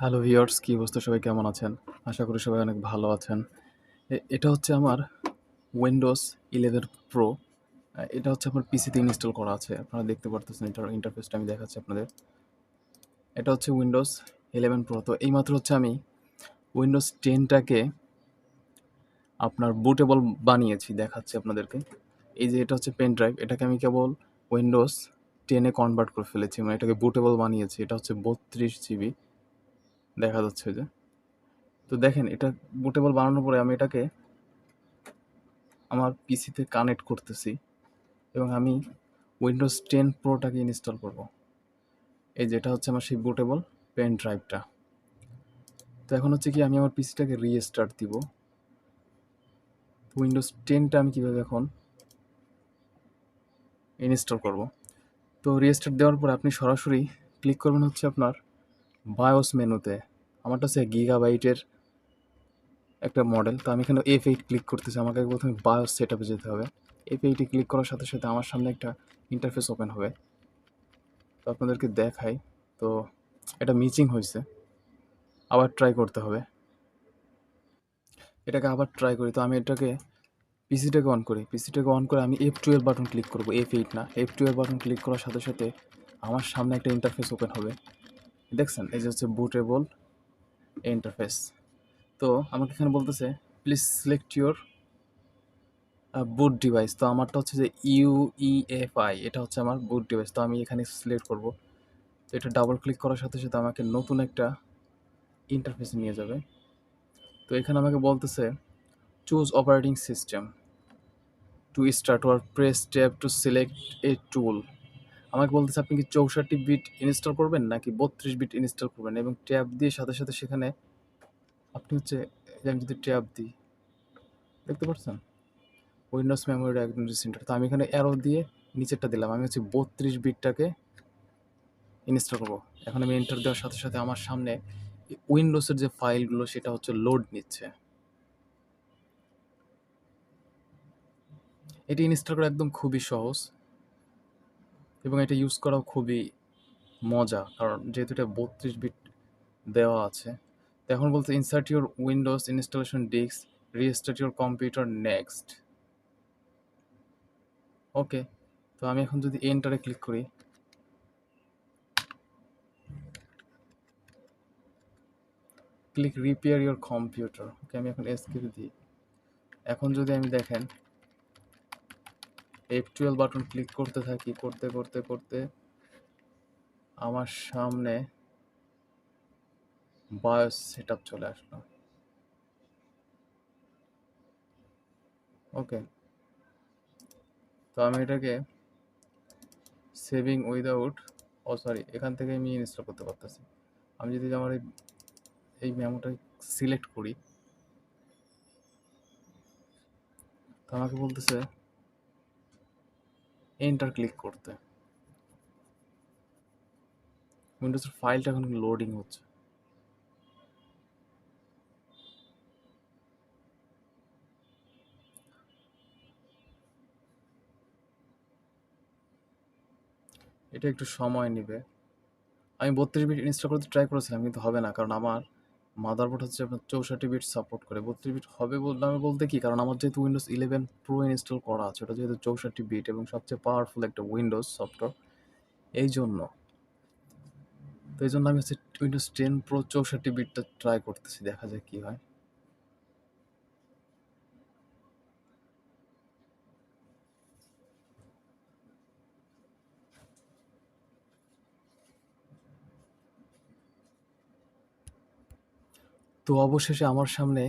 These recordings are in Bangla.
হ্যালো ভিউয়ার্স কী অবস্থা? সবাই কেমন আছেন? আশা করি সবাই অনেক ভালো আছেন। এটা হচ্ছে আমার উইন্ডোজ ইলেভেন প্রো এটা হচ্ছে আমার পিসিতে ইনস্টল করা আছে। আপনারা দেখতে পারতেছেন এটার ইন্টারফেসটা আমি দেখাচ্ছি আপনাদের। এটা হচ্ছে উইন্ডোজ ইলেভেন প্রো তো এইমাত্র হচ্ছে আমি উইন্ডোজ টেনটাকে আপনার বুটেবল বানিয়েছি, দেখাচ্ছি আপনাদেরকে। এই যে এটা হচ্ছে পেন ড্রাইভ এটাকে আমি কেবল উইন্ডোজ টেনে কনভার্ট করে ফেলেছি। মানে এটাকে বুটেবল বানিয়েছি। এটা হচ্ছে বত্রিশ জিবি দেখা যাচ্ছে যে। তো দেখেন, এটা বুটেবল বানানোর পরে আমি এটাকে আমার পিসিতে কানেক্ট করতেছি এবং আমি উইন্ডোজ টেন প্রোটাকে ইনস্টল করব। এই যেটা হচ্ছে আমার সেই বুটেবল পেন ড্রাইভটা তো এখন হচ্ছে কি আমি আমার পিসিটাকে রিস্টার্ট দিব। উইন্ডোজ টেনটা আমি কীভাবে এখন ইনস্টল করব? তো রিস্টার্ট দেওয়ার পর আপনি সরাসরি ক্লিক করবেন হচ্ছে আপনার বায়োস মেনুতে আমারটা হচ্ছে গিগাবাইটের একটা মডেল তো আমি এখানে এফ এইট ক্লিক করতেছি। আমাকে প্রথমে বায়োস সেট আপে যেতে হবে। এফ এইটে ক্লিক করার সাথে সাথে আমার সামনে একটা ইন্টারফেস ওপেন হবে। তো আপনাদেরকে দেখাই। তো এটা মিচিং হয়েছে। আবার ট্রাই করতে হবে। এটাকে আবার ট্রাই করি। তো আমি এটাকে পিসিটাকে অন করি। পিসিটাকে অন করে আমি এফ টুয়েলভ বাটন ক্লিক করব। এফ এইট না। এফ টুয়েলভ বাটন ক্লিক করার সাথে সাথে আমার সামনে একটা ইন্টারফেস ওপেন হবে। দেখছেন? এই যে হচ্ছে বুটেবল ইন্টারফেস তো আমাকে এখানে বলতেছে please select your boot device তো আমারটা হচ্ছে যে ইউইএফআই এটা হচ্ছে আমার বুট ডিভাইস তো আমি এখানে সিলেক্ট করব। তো এটা ডাবল ক্লিক করার সাথে সাথে আমাকে নতুন একটা ইন্টারফেসে নিয়ে যাবে। তো এখানে আমাকে বলতেছে choose operating system to start or press tab to select a tool আমাকে বলতেছে, আপনি কি চৌষট্টি বিট ইনস্টল করবেন নাকি বত্রিশ বিট ইনস্টল করবেন? এবং ট্যাব দিয়ে সাথে সাথে সেখানে আপনি হচ্ছে আমি যদি ট্যাব দিই, দেখতে পাচ্ছেন? উইন্ডোজ মেমোরিটা একদম রিসেন্টার তো আমি এখানে অ্যারো দিয়ে নিচেরটা দিলাম। আমি হচ্ছে বত্রিশ বিটটাকে ইনস্টল করব। এখন আমি এন্টার দেওয়ার সাথে সাথে আমার সামনে উইন্ডোজের যে ফাইলগুলো, সেটা হচ্ছে লোড নিচ্ছে। এটি ইনস্টল করা একদম খুবই সহজ। এবং এটা ইউজ করাও খুবই মজা, কারণ যেহেতু এটা বত্রিশ বিট দেওয়া আছে, তো এখন বলতে insert your Windows installation disk restart your computer next okay তো আমি এখন যদি এন্টারে ক্লিক করি click repair your computer okay আমি এখন এসকে দিই। এখন যদি আমি দেখেন এফ টুয়েলভ বাটন ক্লিক করতে থাকি, করতে করতে করতে আমার সামনে বায়োস সেট চলে আসলো। ওকে তো আমি এটাকে সেভিং উইদাউট ও সরি এখান থেকে আমি ইনস্টল করতে পারতেছি। আমি যদি আমার এই এই মেমোটা সিলেক্ট করি, তো আমাকে বলতেছে এন্টার ক্লিক করতে। উইন্ডোজের ফাইলটা এখন লোডিং হচ্ছে। এটা একটু সময় নেবে। আমি বত্রিশ বিট ইনস্টল করতে ট্রাই করেছিলাম, কিন্তু হবে না, কারণ আমার মাদারবোর্ড হচ্ছে আপনার চৌষট্টি বিট সাপোর্ট করে। বত্রিশ বিট হবে বললাম আমি বলতে কি? কারণ আমার যেহেতু উইন্ডোজ ইলেভেন প্রো ইনস্টল করা আছে, ওটা যেহেতু চৌষট্টি বিট এবং সবচেয়ে পাওয়ারফুল একটা উইন্ডোজ সফটওয়্যার এই জন্য। তো এই জন্য আমি হচ্ছে উইন্ডোজ টেন প্রো চৌষট্টি বিটটা ট্রাই করতেছি, দেখা যায় কী হয়। তো অবশেষে আমার সামনে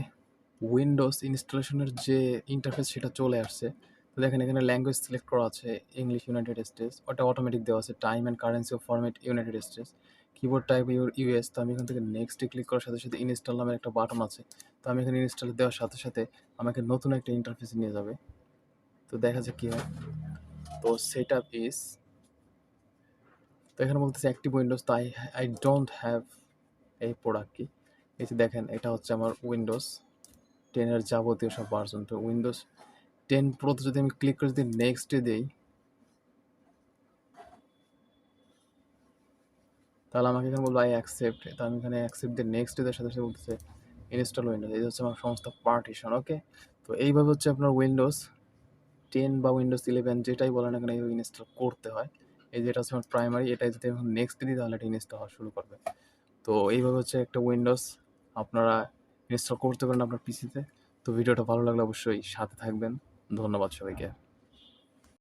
উইন্ডোজ ইনস্টলেশনের যে ইন্টারফেস সেটা চলে আসছে। তো দেখেন এখানে ল্যাঙ্গুয়েজ সিলেক্ট করা আছে ইংলিশ ইউনাইটেড স্টেটস ওটা অটোমেটিক দেওয়া আছে time and currency of format United States keyboard type your US তো আমি এখান থেকে নেক্সটে ক্লিক করার সাথে সাথে ইনস্টল নামের একটা বাটন আছে। তো আমি এখানে ইনস্টল দেওয়ার সাথে সাথে আমাকে নতুন একটা ইন্টারফেস নিয়ে যাবে। তো দেখা যাক কী হয়। তো সেট আপ ইজ তো এখানে বলতেছে অ্যাক্টিভ উইন্ডোজ তো আই আই ডোন্ট হ্যাভ এই প্রোডাক্ট কি এই যে দেখেন, এটা হচ্ছে আমার উইন্ডোজ টেনের যাবতীয় সব ভার্সন তো উইন্ডোজ টেন প্রোতে যদি আমি ক্লিক করে যদি নেক্সটে দিই, তাহলে আমাকে এখানে বলব আই অ্যাকসেপ্ট তো আমি এখানে অ্যাকসেপ্ট দিয়ে নেক্সট এদের সাথে সাথে বলতেছে ইনস্টল উইন্ডোজ এই হচ্ছে আমার সমস্ত পার্টিশন ওকে তো এইভাবে হচ্ছে আপনার উইন্ডোজ টেন বা উইন্ডোজ ইলেভেন যেটাই বলেন এখানে এইভাবে ইনস্টল করতে হয়। এই যেটা হচ্ছে আমার প্রাইমারি এটাই যদি এখন নেক্সট দিই, তাহলে এটা ইনস্টল হওয়া শুরু করবে। তো এইভাবে হচ্ছে একটা উইন্ডোজ আপনারা ইনস্টল করতে পারেন আপনার পিসিতে তো ভিডিওটা ভালো লাগলে অবশ্যই সাথে থাকবেন। ধন্যবাদ সবাইকে।